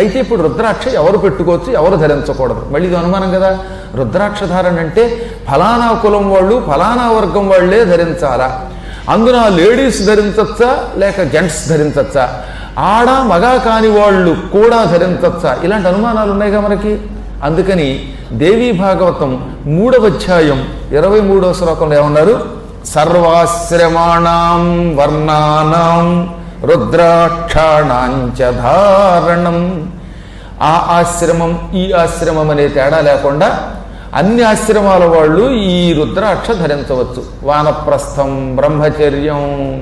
అయితే ఇప్పుడు రుద్రాక్ష ఎవరు పెట్టుకోవచ్చు ఎవరు ధరించకూడదు. మళ్ళీ ఇది అనుమానం కదా. రుద్రాక్ష ధారణ అంటే ఫలానా కులం వాళ్ళు ఫలానా వర్గం వాళ్ళే ధరించాలా? అందున లేడీస్ ధరించచ్చా లేక జెంట్స్ ధరించచ్చా? ఆడ మగ కాని వాళ్ళు కూడా ధరించచ్చా? ఇలాంటి అనుమానాలు ఉన్నాయిగా మనకి. అందుకని దేవీ భాగవతం మూడవ అధ్యాయం ఇరవై మూడవ శ్లోకంలో ఏమన్నారు? సర్వాశ్రమాణం వర్ణానం రుద్రాక్షాణాంచ ధారణం. ఆ ఆశ్రమం ఈ ఆశ్రమం అనే తేడా లేకుండా అన్ని ఆశ్రమాల వాళ్ళు ఈ రుద్రాక్ష ధరించవచ్చు. వానప్రస్థం బ్రహ్మచర్యం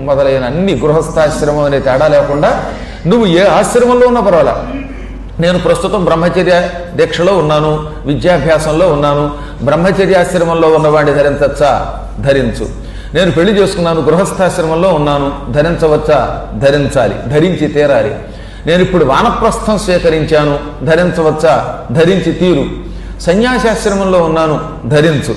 మొదలైన అన్ని గృహస్థాశ్రమం అనే తేడా లేకుండా నువ్వు ఏ ఆశ్రమంలో ఉన్నా పర్వాలా. నేను ప్రస్తుతం బ్రహ్మచర్య దీక్షలో ఉన్నాను విద్యాభ్యాసంలో ఉన్నాను. బ్రహ్మచర్యాశ్రమంలో ఉన్నవాడిని ధరించచ్చా? ధరించు. నేను పెళ్ళి చేసుకున్నాను గృహస్థాశ్రమంలో ఉన్నాను ధరించవచ్చా? ధరించాలి ధరించి తీరాలి. నేను ఇప్పుడు వానప్రస్థం స్వీకరించాను ధరించవచ్చా? ధరించి తీరు. సన్యాసాశ్రమంలో ఉన్నాను ధరించు.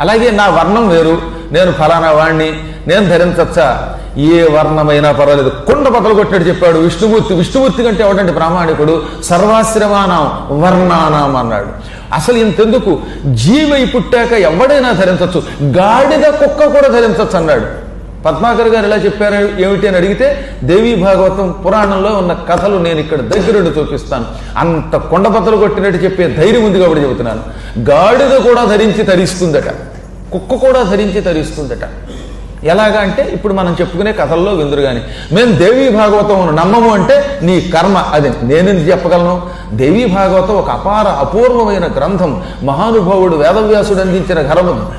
అలాగే నా వర్ణం వేరు. నేను ఫలానా వాణ్ణి నేను ధరించచ్చా? ఏ వర్ణమైనా పర్వాలేదు. కొండ బద్దలు కొట్టాడు చెప్పాడు విష్ణుమూర్తి. విష్ణుమూర్తి కంటే ఎవడంటే ప్రామాణికుడు సర్వాశ్రమానాం వర్ణానాం అన్నాడు. అసలు ఇంతెందుకు? జీవై పుట్టాక ఎవడైనా ధరించవచ్చు గాడిద కుక్క కూడా ధరించవచ్చు అన్నాడు. పద్మాకర్ గారు ఎలా చెప్పారు ఏమిటి అని అడిగితే దేవీ భాగవతం పురాణంలో ఉన్న కథలు నేను ఇక్కడ దగ్గరుండి చూపిస్తాను. అంత కొండబద్దలు కొట్టినట్టు చెప్పే ధైర్యం ఉంది కాబట్టి చెబుతున్నాను. గాడిద కూడా ధరించి తరిస్తుందట. కుక్క కూడా ధరించి తరిస్తుందట. ఎలాగా అంటే ఇప్పుడు మనం చెప్పుకునే కథల్లో విందురు కానీ మేము దేవీ భాగవతం నమ్మము అంటే నీ కర్మ. అది నేనేది చెప్పగలను? దేవీ భాగవతం ఒక అపార అపూర్వమైన గ్రంథం. మహానుభావుడు వేదవ్యాసుడు అందించిన ఘరము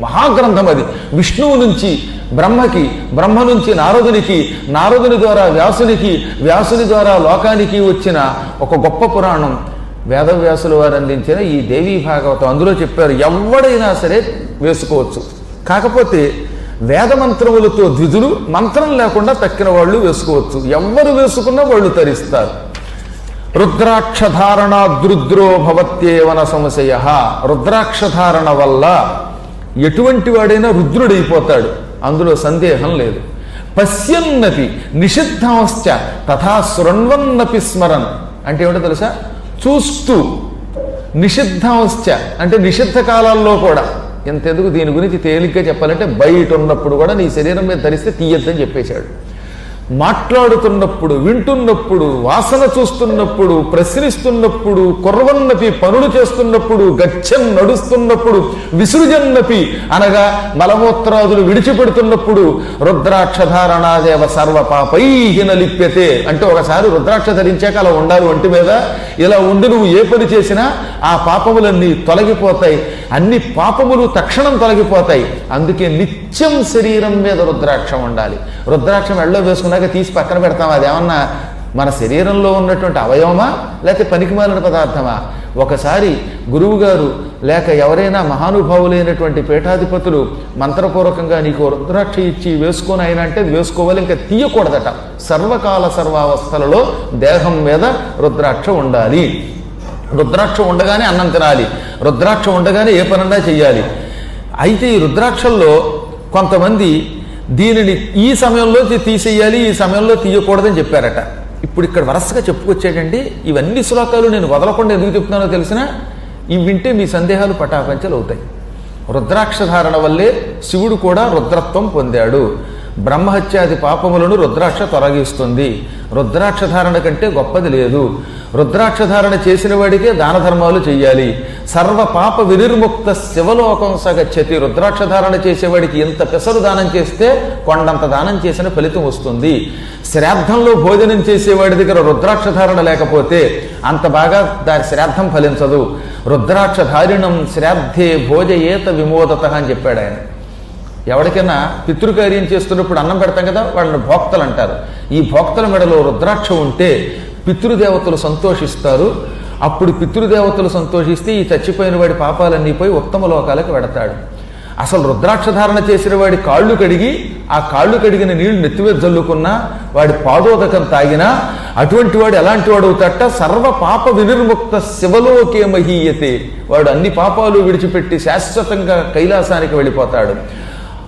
మహాగ్రంథం అది. విష్ణువు నుంచి బ్రహ్మకి బ్రహ్మ నుంచి నారదునికి నారదుని ద్వారా వ్యాసునికి వ్యాసుని ద్వారా లోకానికి వచ్చిన ఒక గొప్ప పురాణం. వేదవ్యాసుల వారు అందించిన ఈ దేవీ భాగవతం. అందులో చెప్పారు ఎవడైనా సరే వేసుకోవచ్చు. కాకపోతే వేదమంత్రములతో ద్విజులు మంత్రం లేకుండా తక్కిన వాళ్ళు వేసుకోవచ్చు. ఎవరు వేసుకున్నా వాళ్ళు తరిస్తారు. రుద్రాక్షధారణ దృద్రో భవత్యేవన సంశయ రుద్రాక్షధారణ వల్ల ఎటువంటి వాడైనా రుద్రుడైపోతాడు. అందులో సందేహం లేదు. పశ్యన్నపి నిషిద్ధమశ్చ తథా శృణ్వన్నపి స్మరన్. అంటే ఏమిటో తెలుసా? చూస్తూ. నిషిద్ధమశ్చ అంటే నిషిద్ధ కాలాల్లో కూడా. ఎంతెందుకు దీని గురించి తేలిగ్గా చెప్పాలంటే బయట ఉన్నప్పుడు కూడా నీ శరీరం మీద ధరిస్తే తీయద్దని చెప్పేశాడు. మాట్లాడుతున్నప్పుడు వింటున్నప్పుడు వాసన చూస్తున్నప్పుడు ప్రశ్నిస్తున్నప్పుడు కుర్వన్నపి పనులు చేస్తున్నప్పుడు గచ్చం నడుస్తున్నప్పుడు విసృజన్నపి అనగా మలమూత్రాదులు విడిచిపెడుతున్నప్పుడు రుద్రాక్షధారణాదేవ సర్వ పాపైహిన లిప్యతే అంటే ఒకసారి రుద్రాక్ష ధరించాక అలా ఉండాలి ఒంటి మీద ఇలా ఉండి నువ్వు ఏ పని చేసినా ఆ పాపములన్నీ తొలగిపోతాయి. అన్ని పాపములు తక్షణం తొలగిపోతాయి. అందుకే నిత్యం శరీరం మీద రుద్రాక్షం ఉండాలి. రుద్రాక్షం ఎళ్ళో వేసుకున్నాక తీసి పక్కన పెడతాం అదేమన్నా మన శరీరంలో ఉన్నటువంటి అవయవమా? లేకపోతే పనికిమాలిన పదార్థమా? ఒకసారి గురువు గారు లేక ఎవరైనా మహానుభావులైనటువంటి పీఠాధిపతులు మంత్రపూర్వకంగా నీకు రుద్రాక్ష ఇచ్చి వేసుకొని అయినా అంటే వేసుకోవాలి ఇంకా తీయకూడదట. సర్వకాల సర్వావస్థలలో దేహం మీద రుద్రాక్ష ఉండాలి. రుద్రాక్ష ఉండగానే అన్నం తినాలి. రుద్రాక్ష ఉండగానే ఏ పనన్నా చెయ్యాలి. అయితే ఈ రుద్రాక్షల్లో కొంతమంది దీనిని ఈ సమయంలో తీసేయాలి ఈ సమయంలో తీయకూడదని చెప్పారట. ఇప్పుడు ఇక్కడ వరుసగా చెప్పుకొచ్చేటండి ఇవన్నీ శ్లోకాలు నేను వదలకుండా ఎందుకు చెప్తున్నానో తెలిసినా ఇవి వింటే మీ సందేహాలు పటాపంచలు అవుతాయి రుద్రాక్ష ధారణ వల్లే శివుడు కూడా రుద్రత్వం పొందాడు. బ్రహ్మహత్యాది పాపములను రుద్రాక్ష తొలగిస్తుంది. రుద్రాక్ష ధారణ కంటే గొప్పది లేదు. రుద్రాక్ష ధారణ చేసిన వాడికే దాన ధర్మాలు చెయ్యాలి. సర్వ పాప వినిర్ముక్త శివలోకం సగచ్చతి. రుద్రాక్ష ధారణ చేసేవాడికి ఇంత పెసరు దానం చేస్తే కొండంత దానం చేసిన ఫలితం వస్తుంది. శ్రాద్ధంలో భోజనం చేసేవాడి దగ్గర రుద్రాక్ష ధారణ లేకపోతే అంత బాగా దాని శ్రాద్ధం ఫలించదు. రుద్రాక్ష ధారిణం శ్రాద్ధే భోజయేత విమోదత అని చెప్పాడు ఆయన ఎవరికైనా పితృకార్యం చేస్తున్నప్పుడు అన్నం పెడతాం కదా వాళ్ళని భోక్తలు అంటారు. ఈ భోక్తల మెడలో రుద్రాక్ష ఉంటే పితృదేవతలు సంతోషిస్తారు. అప్పుడు పితృదేవతలు సంతోషిస్తే ఈ చచ్చిపోయిన వాడి పాపాలన్నీ పోయి ఉత్తమ లోకాలకు వెడతాడు. అసలు రుద్రాక్ష ధారణ చేసిన వాడి కాళ్ళు కడిగి ఆ కాళ్ళు కడిగిన నీళ్ళు నెత్తిమీద జల్లుకున్నా వాడి పాదోదకం తాగినా అటువంటి వాడు ఎలాంటి వాడు అవుతాట సర్వ పాప వినిర్ముక్త శివలోకే మహీయతే. వాడు అన్ని పాపాలు విడిచిపెట్టి శాశ్వతంగా కైలాసానికి వెళ్ళిపోతాడు.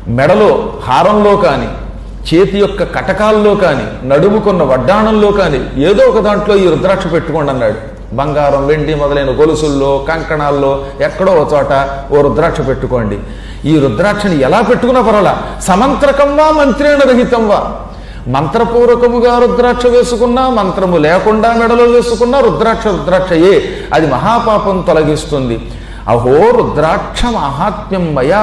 మెడలో హారంలో కానీ చేతి యొక్క కటకాల్లో కానీ నడుముకున్న వడ్డాణంలో కానీ ఏదో ఒక దాంట్లో ఈ రుద్రాక్ష పెట్టుకోండి అన్నాడు. బంగారం వెండి మొదలైన గొలుసుల్లో కంకణాల్లో ఎక్కడో ఒక చోట ఓ రుద్రాక్ష పెట్టుకోండి. ఈ రుద్రాక్షని ఎలా పెట్టుకున్నా పర్వాలా? సమంత్రకంవా మంత్రేణ రహితంవా మంత్రపూర్వకముగా రుద్రాక్ష వేసుకున్నా మంత్రము లేకుండా మెడలో వేసుకున్నా రుద్రాక్ష రుద్రాక్షయే. అది మహాపాపం తొలగిస్తుంది. అహో రుద్రాక్ష మహాత్మ్యం మయా